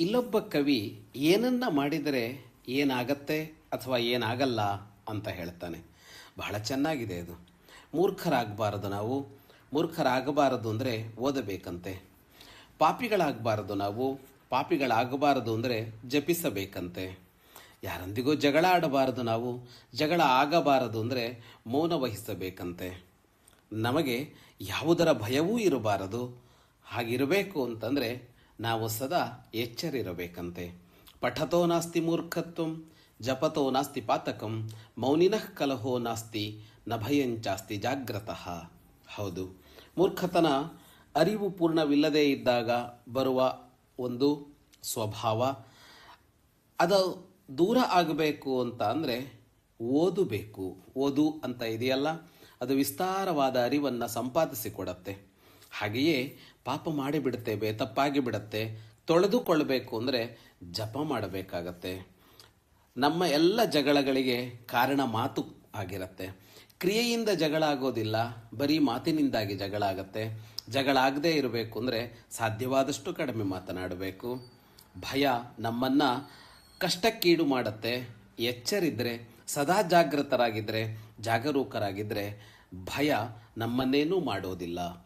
ಇಲ್ಲೊಬ್ಬ ಕವಿ ಏನನ್ನ ಮಾಡಿದರೆ ಏನಾಗತ್ತೆ ಅಥವಾ ಏನಾಗಲ್ಲ ಅಂತ ಹೇಳ್ತಾನೆ. ಬಹಳ ಚೆನ್ನಾಗಿದೆ ಅದು. ಮೂರ್ಖರಾಗಬಾರದು ನಾವು. ಮೂರ್ಖರಾಗಬಾರದು ಅಂದರೆ ಓದಬೇಕಂತೆ. ಪಾಪಿಗಳಾಗಬಾರದು ನಾವು. ಪಾಪಿಗಳಾಗಬಾರದು ಅಂದರೆ ಜಪಿಸಬೇಕಂತೆ. ಯಾರೊಂದಿಗೂ ಜಗಳ ಆಡಬಾರದು ನಾವು. ಜಗಳ ಆಗಬಾರದು ಅಂದರೆ ಮೌನ ವಹಿಸಬೇಕಂತೆ. ನಮಗೆ ಯಾವುದರ ಭಯವೂ ಇರಬಾರದು. ಹಾಗಿರಬೇಕು ಅಂತಂದರೆ ನಾವು ಸದಾ ಎಚ್ಚರಿರಬೇಕಂತೆ. ಪಠತೋ ನಾಸ್ತಿ ಮೂರ್ಖತ್ವಂ, ಜಪತೋ ನಾಸ್ತಿ ಪಾತಕಂ, ಮೌನಿನಃ ಕಲಹೋ ನಾಸ್ತಿ ನಭಯಂಚಾಸ್ತಿ ಭಯಂಚಾಸ್ತಿ ಜಾಗ್ರತಃ. ಹೌದು, ಮೂರ್ಖತನ ಅರಿವು ಪೂರ್ಣವಿಲ್ಲದೇ ಇದ್ದಾಗ ಬರುವ ಒಂದು ಸ್ವಭಾವ, ಅದು ದೂರ ಆಗಬೇಕು ಅಂತ ಅಂದರೆ ಓದಬೇಕು. ಓದು ಅಂತ ಇದೆಯಲ್ಲ, ಅದು ವಿಸ್ತಾರವಾದ ಅರಿವನ್ನು ಸಂಪಾದಿಸಿಕೊಡತ್ತೆ. ಹಾಗೆಯೇ ಪಾಪ ಮಾಡಿಬಿಡುತ್ತೇವೆ ತಪ್ಪಾಗಿ ಬಿಡುತ್ತೆ ತೊಳೆದುಕೊಳ್ಬೇಕು ಅಂದರೆ ಜಪ ಮಾಡಬೇಕಾಗತ್ತೆ. ನಮ್ಮ ಎಲ್ಲ ಜಗಳಗಳಿಗೆ ಕಾರಣ ಮಾತು ಆಗಿರುತ್ತೆ. ಕ್ರಿಯೆಯಿಂದ ಜಗಳ ಆಗೋದಿಲ್ಲ, ಬರೀ ಮಾತಿನಿಂದಾಗಿ ಜಗಳ ಆಗತ್ತೆ. ಜಗಳ ಆಗದೇ ಇರಬೇಕು ಅಂದರೆ ಸಾಧ್ಯವಾದಷ್ಟು ಕಡಿಮೆ ಮಾತನಾಡಬೇಕು. ಭಯ ನಮ್ಮನ್ನು ಕಷ್ಟಕ್ಕೀಡು ಮಾಡುತ್ತೆ. ಎಚ್ಚರಿದ್ರೆ, ಸದಾ ಜಾಗೃತರಾಗಿದ್ದರೆ ಜಾಗರೂಕರಾಗಿದ್ದರೆ ಭಯ ನಮ್ಮನ್ನೇನೂ ಮಾಡೋದಿಲ್ಲ.